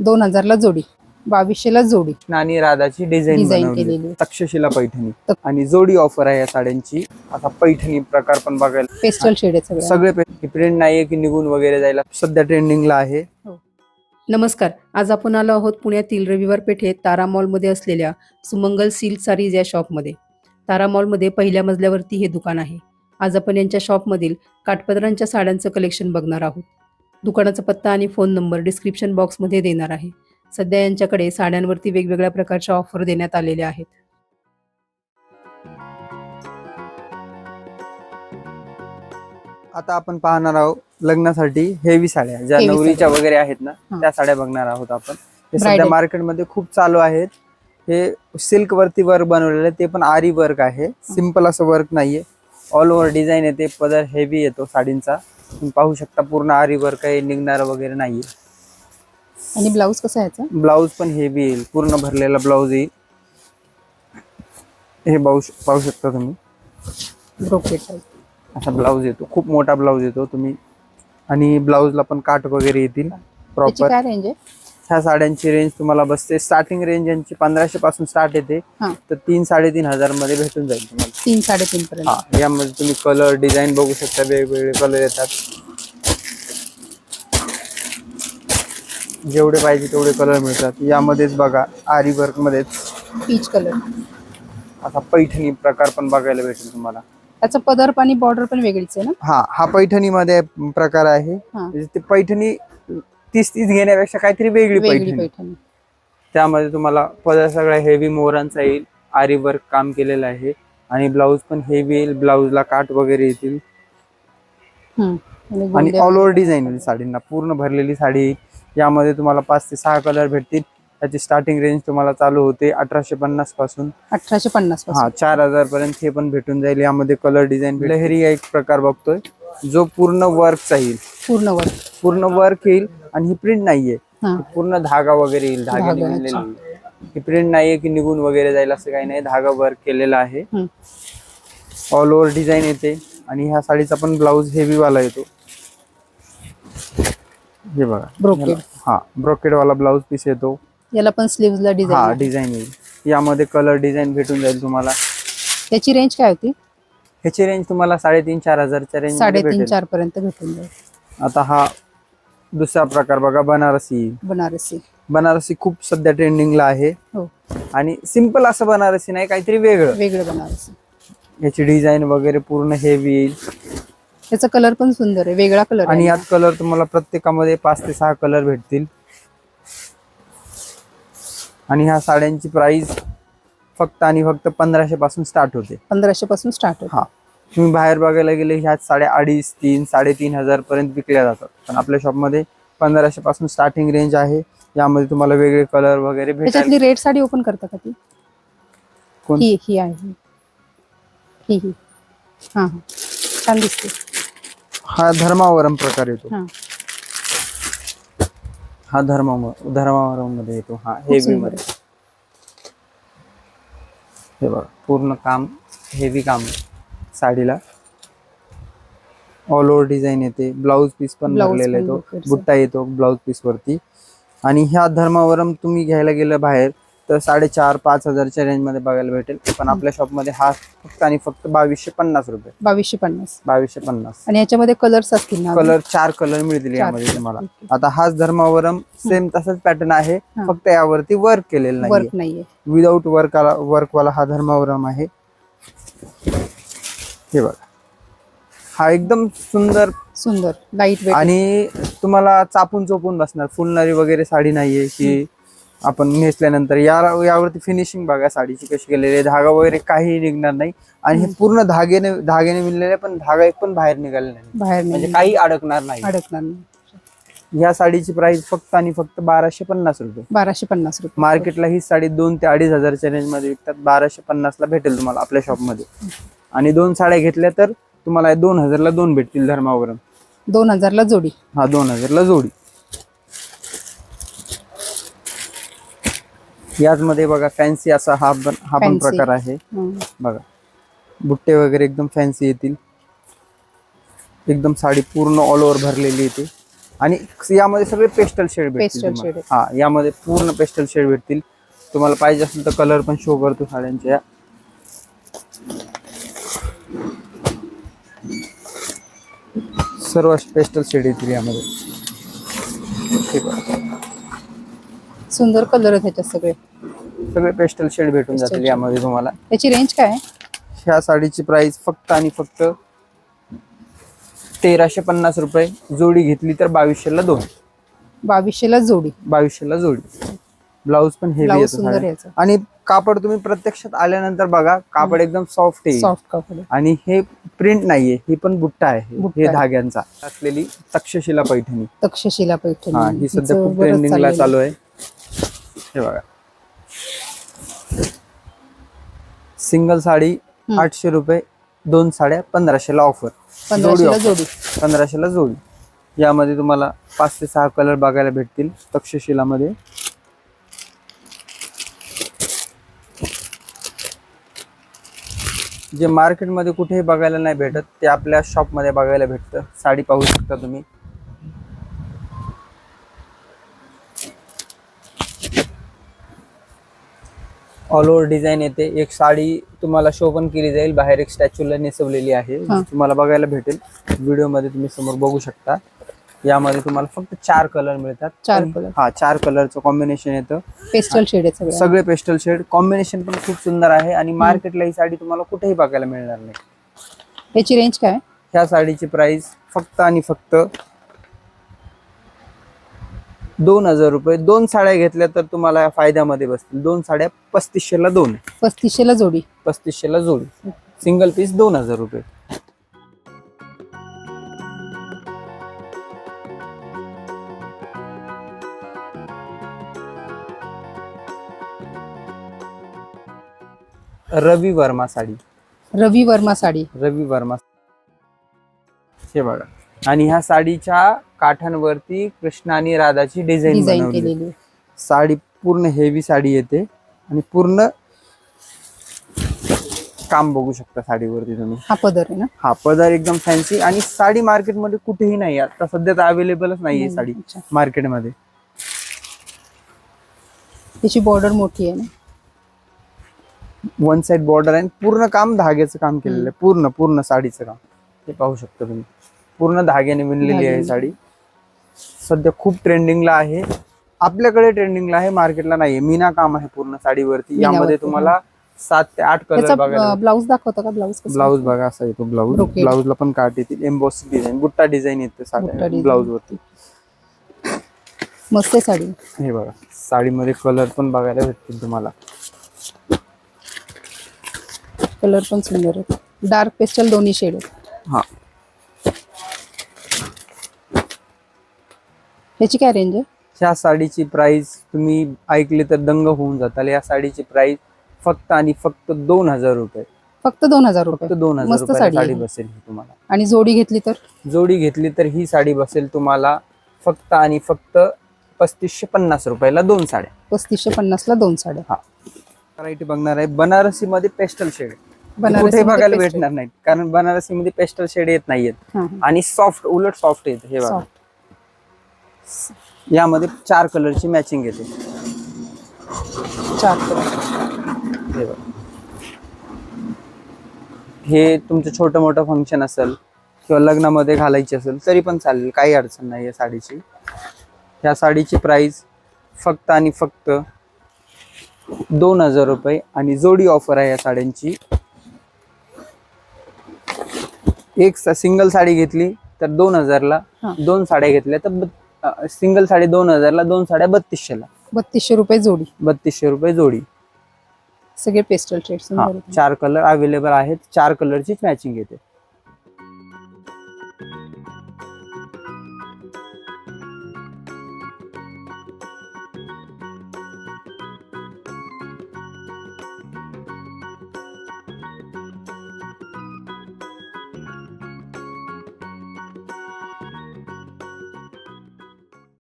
दोन हजारला जोडी बावीसशेला जोडी. आणि राधाची डिझाईन Design बनवली. केलेली. तक्षशिला पैठणी. तक- आणि जोडी ऑफर आहे या साड्यांची. आता पैठणी प्रकार पण बघायला. पेस्टल शेड आहे सगळं सगळे प्रिंट नाहीये की निघून वगैरे जायला. सध्या ट्रेंडिंगला आहे. नमस्कार. आज आपण आलो आहोत पुण्यातील रविवार पेठेत तारा मॉलमध्ये असलेल्या सुमंगल सिल्क सारीज या शॉपमध्ये. तारा मॉलमध्ये पहिल्या मजल्यावरती हे दुकान आहे. आज आपण यांच्या शॉपमधील काठपदरांच्या साड्यांचं कलेक्शन बघणार आहोत. दुकानाचा पत्ता आणि फोन नंबर डिस्क्रिप्शन बॉक्समध्ये देणार आहे. सध्या यांच्याकडे साड्यांवरती वेगवेगळ्या प्रकारच्या ऑफर देण्यात आलेल्या आहेत. आता आपण पाहणार आहोत लग्नासाठी हेवी साड्या ज्या Heavy नवरीच्या वगैरे आहेत ना हा. त्या साड्या बघणार आहोत आपण. हे सध्या Bridal. मार्केटमध्ये खूप चालू आहेत. हे सिल्क वरती वर्क बनवलेलं आहे ते पण आरी वर्क आहे. सिंपल असं वर्क नाहीये. ऑल ओव्हर डिझाईन येते पदर हेवी येतो साडींचा. तुम्ही पाहू शकता पूर्ण आरी वर्क आहे निघणार वगैरे नाहीये. आणि ब्लाऊज कसा आहे याचा? ब्लाऊज पण हेवी येईल. पूर्ण भरलेला ब्लाऊज येईल. हे पाहू पाहू शकता तुम्ही. ब्रोकेट असा ब्लाऊज येतो. खूप मोठा ब्लाऊज येतो. तुम्ही आणि ब्लाऊजला पण काट वगैरे येतील. त्याची प्रॉपर काय रेंज आहे? ह्या साड्यांची रेंज तुम्हाला बसते. स्टार्टिंग रेंज यांची पंधराशे पासून स्टार्ट येते. हा. तर तीन साडेतीन हजारमध्ये भेटून जाईल तुम्हाला. तीन साडेतीन पर्यंत. हा यामध्ये तुम्ही कलर डिझाईन बघू शकता. वेगवेगळे कलर येतात. जेवढे पाहिजे तेवढे कलर मिळतात. यामध्येच बघा आरी वर्क मध्येच. पीच कलर असा पैठणी प्रकार पण बघायला भेटेल तुम्हाला. त्याचं पदर आणि बॉर्डर पण वेगळीच आहे ना? हा हा पैठणी मध्ये प्रकार आहे. हा. म्हणजे ते पैठणी तीस तीस घेण्यापेक्षा काहीतरी वेगळी पैठणी. पैठणी. त्यामध्ये तुम्हाला पदर सगळा हेवी मोरांचा येईल. आरी वर्क काम केलेलं आहे. आणि ब्लाऊज पण हेवी येईल. ब्लाऊजला काट वगैरे येतील. आणि ऑल ओव्हर डिझाईन येईल साडींना. पूर्ण भरलेली साडी यामध्ये तुम्हाला पाच ते सहा कलर भेटतील. त्याची स्टार्टिंग रेंज तुम्हाला चालू होते अठराशे पन्नासपासून. अठराशे पन्नास हा चार हजार पर्यंत हे पण भेटून जाईल. यामध्ये कलर डिझाईन लहरी एक प्रकार बघतोय. जो पूर्ण वर्कचा येईल. पूर्ण वर. पूर्ण वर्क येईल आणि ही प्रिंट नाहीये. पूर्ण धागा वगैरे येईल. धागा, येईल. ही प्रिंट नाहीये की निघून वगैरे जाईल असं काही नाही. धागा वर्क केलेला आहे. ऑल ओव्हर डिझाईन येते. आणि ह्या साडीचा पण ब्लाऊज हेवी वाला येतो. हे बघा. Brocade. ह्याला- हा ब्रोकेड वाला ब्लाऊज पीस येतो. याला पण ला हा डिझाईन डिझाईन येईल. यामध्ये कलर डिझाईन भेटून जाईल तुम्हाला. त्याची रेंज काय होती? ह्याची रेंज तुम्हाला साडेतीन चार हजारच्या रेंज साडेतीन चार पर्यंत भेटून जाईल. आता हा दुसरा प्रकार बघा बनारसी. बनारसी. बनारसी खूप सध्या ट्रेंडिंगला आहे. हो. आणि सिंपल असं बनारसी नाही काहीतरी वेगळं. वेगळं बनारसी. याची डिझाईन वगैरे पूर्ण हेवी येईल त्याचा कलर पण सुंदर आहे वेगळा कलर आणि यात कलर तुम्हाला प्रत्येकामध्ये पाच ते सहा कलर भेटतील. आणि ह्या साड्यांची प्राइस फक्त आणि फक्त पंधराशे पासून स्टार्ट होते. पंधराशे पासून स्टार्ट होतो. हा. तुम्ही बाहेर बघायला गेले ह्या साड्या अडीच तीन साडेतीन हजार पर्यंत विकल्या जातात. पण आपल्या शॉपमध्ये पंधराशे पासून स्टार्टिंग रेंज आहे. यामध्ये तुम्हाला वेगळे कलर वगैरे त्याच्यातली रेड साडी ओपन करता का ती? कोण? ही ही आहे. ही. ही. ही हा. हा छान दिसते. हा धर्मावरम प्रकार येतो. हा. हा धर्मा धर्मावरममध्ये येतो. हा खूप हेवी सुंदर. मध्ये. आहे. हे बघा पूर्ण काम हेवी काम आहे. साडीला. ऑल ओव्हर डिझाईन येते. ब्लाऊज पीस पण पण येतो. बुट्टा येतो ब्लाऊज पीस वरती. आणि ह्या धर्मावरम तुम्ही घ्यायला गेलं बाहेर तर साडेचार पाच हजारच्या रेंजमध्ये बघायला भेटेल. पण आपल्या शॉपमध्ये हा फक्त आणि फक्त बावीसशे पन्नास रुपये. बावीसशे पन्नास. बावीसशे पन्नास. आणि याच्यामध्ये कलर्स असतील ना कलर चार कलर मिळतील यामध्ये तुम्हाला. आता हाच धर्मावरम सेम तसाच पॅटर्न आहे. फक्त यावरती वर्क केलेलं नाही विदाऊट वर्क वर्क वाला हा धर्मावरम आहे. हे बघा. हा एकदम सुंदर सुंदर लाइट वेट आणि तुम्हाला चापून चोपून बसणार. फुलणारी वगैरे साडी नाहीये की आपण नेसल्यानंतर. या यावरती फिनिशिंग बघा साडीची कशी केलेली आहे. धागा वगैरे काही निघणार नाही. आणि हे पूर्ण धागेने धागेने विणलेले पण धागा एक पण बाहेर निघाले नाही. बाहेर म्हणजे काही अडकणार नाही. अडकणार नाही. या साडीची प्राइस फक्त आणि फक्त बाराशे पन्नास रुपये. बाराशे पन्नास रुपये. मार्केटला ही साडी दोन ते अडीच हजारच्या रेंजमध्ये विकतात. बाराशे पन्नास ला भेटेल तुम्हाला आपल्या शॉपमध्ये. आणि दोन साड्या घेतल्या तर तुम्हाला दोन हजारला दोन भेटतील धर्मावरून दोन हजारला जोडी. हा दोन हजारला जोडी. याचमध्ये बघा फॅन्सी असा हा पण हा पण Fancy. प्रकार आहे. बघा बुट्टे वगैरे एकदम फॅन्सी येतील. एकदम साडी पूर्ण ऑल ओव्हर भरलेली येते. आणि यामध्ये सगळे पेस्टल शेड भेटतील Pastel तुम्हाला. shade. हा यामध्ये पूर्ण पेस्टल शेड भेटतील. तुम्हाला पाहिजे असेल तर कलर पण शो करतो साड्यांच्या. सर्व पेस्टल शेड येतील यामध्ये. हे. सुंदर कलर आहेत ह्याच्यात सगळे. सगळे पेस्टल शेड भेटून जातील. यामध्ये तुम्हाला. याची रेंज काय आहे? ह्या साडीची प्राइस फक्त आणि फक्त तेराशे पन्नास रुपये. जोडी घेतली तर बावीसशेला दोन. बावीसशेला जोडी. बावीसशेला जोडी. ब्लाऊज पण हेवी. याचं. आणि कापड तुम्ही प्रत्यक्षात आल्यानंतर बघा कापड एकदम सॉफ्ट आहे. सॉफ्ट कपडे आणि हे प्रिंट नाहीये ही पण बुट्टा आहे. हे. धाग्यांचा. असलेली तक्षशिला पैठणी. तक्षशिला पैठणी. हा ही सध्या खूप ट्रेंडिंगला चालू आहे. हे बघा. सिंगल साडी. आठशे रुपये दोन साड्या पंधराशेला ऑफर. जोडी पंधराशेला जोडी. यामध्ये तुम्हाला पाच ते सहा कलर बघायला भेटतील तक्षशिलामध्ये. जे मार्केटमध्ये कुठेही बघायला नाही भेटत ते आपल्या शॉपमध्ये बघायला भेटतं. साडी पाहू शकता तुम्ही. ऑल ओव्हर डिझाईन येते. एक साडी तुम्हाला शो पण केली जाईल. बाहेर एक स्टॅच्यूला नेसवलेली आहे हा. तुम्हाला बघायला भेटेल. व्हिडिओमध्ये तुम्ही समोर बघू शकता. यामध्ये तुम्हाला फक्त चार कलर मिळतात. चार color. हा चार कलरचं कॉम्बिनेशन येतं. पेस्टल शेड आहे सगळे. पेस्टल शेड कॉम्बिनेशन पण खूप सुंदर आहे आणि मार्केटला ही साडी तुम्हाला कुठेही बघायला मिळणार नाही. याची रेंज काय? ह्या साडीची प्राइस फक्त आणि फक्त दोन हजार रुपये. दोन साड्या घेतल्या तर तुम्हाला या फायद्यामध्ये बसतील. दोन साड्या पस्तीसशेला दोन. पस्तीसशेला जोडी. पस्तीसशेला जोडी. सिंगल पीस दोन हजार रुपये. रवी वर्मा साडी. रवी वर्मा साडी. रवी वर्मा हे बघा. आणि ह्या साडीच्या काठांवरती कृष्ण आणि राधाची डिझाईन डिझाईन बनवली. केलेली. आहे. साडी पूर्ण हेवी साडी येते. आणि पूर्ण काम बघू शकता साडीवरती तुम्ही. हा पदर आहे ना? हा पदर एकदम फॅन्सी आणि साडी मार्केटमध्ये कुठेही नाही आता सध्या तर अवेलेबलच नाहीये साडी अच्छा. मार्केटमध्ये त्याची बॉर्डर मोठी आहे ना? वन साइड बॉर्डर आहे पूर्ण काम धाग्याचं काम केलेलं आहे. पूर्ण पूर्ण साडीचं काम. हे पाहू शकता तुम्ही. पूर्ण धाग्याने विणलेली आहे. साडी. सध्या खूप ट्रेंडिंगला आहे. आपल्याकडे ट्रेंडिंगला आहे मार्केटला नाहीये. मीना काम आहे पूर्ण साडीवरती. यामध्ये तुम्हाला सात ते आठ कलर बघायला ब्लाऊज दाखवता का? ब्लाऊज ब्लाऊज बघा असा येतो ब्लाऊज. ब्लाऊजला पण काट येतील. एम्बॉस डिझाईन बुट्टा डिझाईन येते साड्या. ब्लाऊज वरती. मस्त साडी. हे बघा. साडीमध्ये कलर पण बघायला भेटतील तुम्हाला. कलर पण सुंदर आहे डार्क पेस्टल दोन्ही शेड आहेत. हा. ह्याची काय रेंज आहे? ह्या साडीची प्राइस तुम्ही ऐकली तर दंग होऊन जाताल. या साडीची प्राइस फक्त आणि फक्त दोन हजार रुपये. फक्त दोन हजार रुपये. दोन हजार रुपये साडी. बसेल ही तुम्हाला. आणि जोडी घेतली तर? जोडी घेतली तर ही साडी बसेल तुम्हाला फक्त आणि फक्त पस्तीसशे पन्नास रुपयाला दोन साड्या. पस्तीसशे पन्नासला दोन साड्या. हा. व्हरायटी बघणार आहे. बनारसी मध्ये पेस्टल शेड कुठे बघायला. भेटणार नाहीत कारण बनारसी मध्ये पेस्टल शेड येत नाहीयेत. आणि सॉफ्ट उलट सॉफ्ट येत हे बघा. यामध्ये चार कलरची मॅचिंग येते चार कलर हे बघा. हे तुमचं छोटं मोठं फंक्शन असेल किंवा लग्नामध्ये घालायची असेल तरी पण चालेल काही अडचण नाही या साडीची ह्या साडीची प्राइस फक्त आणि फक्त दोन हजार रुपये आणि जोडी ऑफर आहे या साड्यांची एक सिंगल साडी घेतली तर दोन हजारला. दोन साड्या घेतल्या तर सिंगल साडी दोन हजारला दोन साड्या बत्तीसशेला. बत्तीसशे रुपये जोडी. बत्तीसशे रुपये जोडी. सगळे पेस्टल शेड. चार कलर अवेलेबल आहेत. चार कलरचीच मॅचिंग येते.